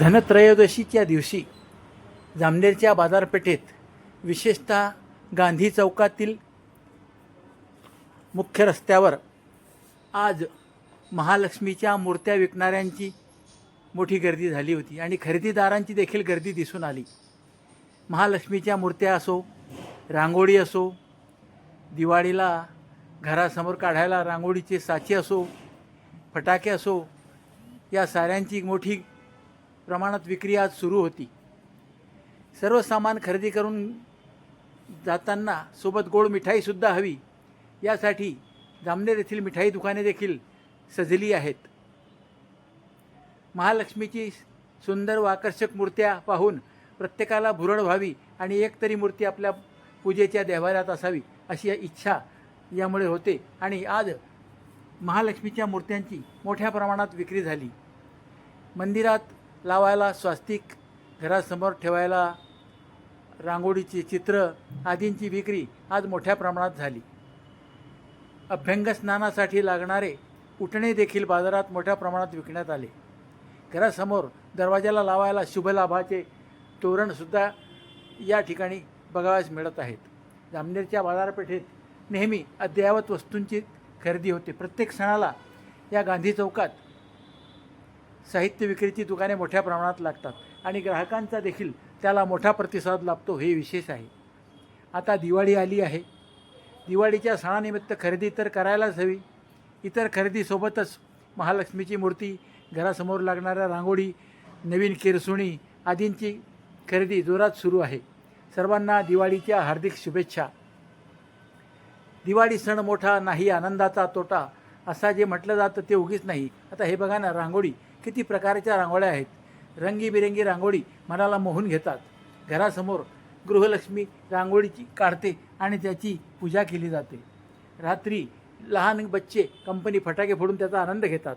धनत्रयोदशीच्या दिवशी जामनेरच्या बाजारपेठेत विशेषतः गांधी चौकातील मुख्य रस्त्यावर आज महालक्ष्मीच्या मूर्त्या विकणाऱ्यांची मोठी गर्दी झाली होती आणि खरेदीदारांची देखील गर्दी दिसून आली. महालक्ष्मीच्या मूर्त्या असो रांगोळी असो दिवाळीला घरासमोर काढायला रांगोळीचे साचे असो फटाके असो या साऱ्यांची मोठी प्रमाणात विक्री आज सुरू होती. सर्व सामान खरेदी करून जाताना सोबत गोड मिठाईसुद्धा हवी. यासाठी जामनेर येथील मिठाई दुकाने देखील सजली आहेत. महालक्ष्मीची सुंदर व आकर्षक मूर्त्या पाहून प्रत्येकाला भुरळ व्हावी आणि एक तरी मूर्ती आपल्या पूजेच्या देवाऱ्यात असावी अशी इच्छा यामुळे होते आणि आज महालक्ष्मीच्या मूर्त्यांची मोठ्या प्रमाणात विक्री झाली. मंदिरात लावायला स्वास्तिक घरासमोर ठेवायला रांगोळीची चित्र आदींची विक्री आज मोठ्या प्रमाणात झाली. अभ्यंगस्नानासाठी लागणारे उठणे देखील बाजारात मोठ्या प्रमाणात विकण्यात आले. घरासमोर दरवाजाला लावायला शुभलाभाचे तोरणसुद्धा या ठिकाणी बघावयास मिळत आहेत. जामनेरच्या बाजारपेठेत नेहमी अद्ययावत वस्तूंची खरेदी होते. प्रत्येक सणाला या गांधी चौकात साहित्य विक्रीची दुकाने मोठ्या प्रमाणात लागतात आणि ग्राहकांचा देखील त्याला मोठा प्रतिसाद लाभतो हे विशेष आहे. आता दिवाळी आली आहे. दिवाळीच्या सणानिमित्त खरेदी तर करायलाच हवी. इतर खरेदीसोबतच महालक्ष्मीची मूर्ती घरासमोर लागणाऱ्या रांगोळी नवीन किरसुणी आदींची खरेदी जोरात सुरू आहे. सर्वांना दिवाळीच्या हार्दिक शुभेच्छा. दिवाळी सण मोठा नाही आनंदाचा तोटा असा जे म्हटलं जातं ते उगीच नाही. आता हे बघा ना रांगोळी. किती प्रकारच्या रांगोळ्या आहेत. रंगीबिरंगी रांगोळी मनाला मोहून घेतात. घरासमोर गृहलक्ष्मी रांगोळीची काढते आणि त्याची पूजा केली जाते. रात्री लहान बच्चे कंपनी फटाके फोडून त्याचा आनंद घेतात.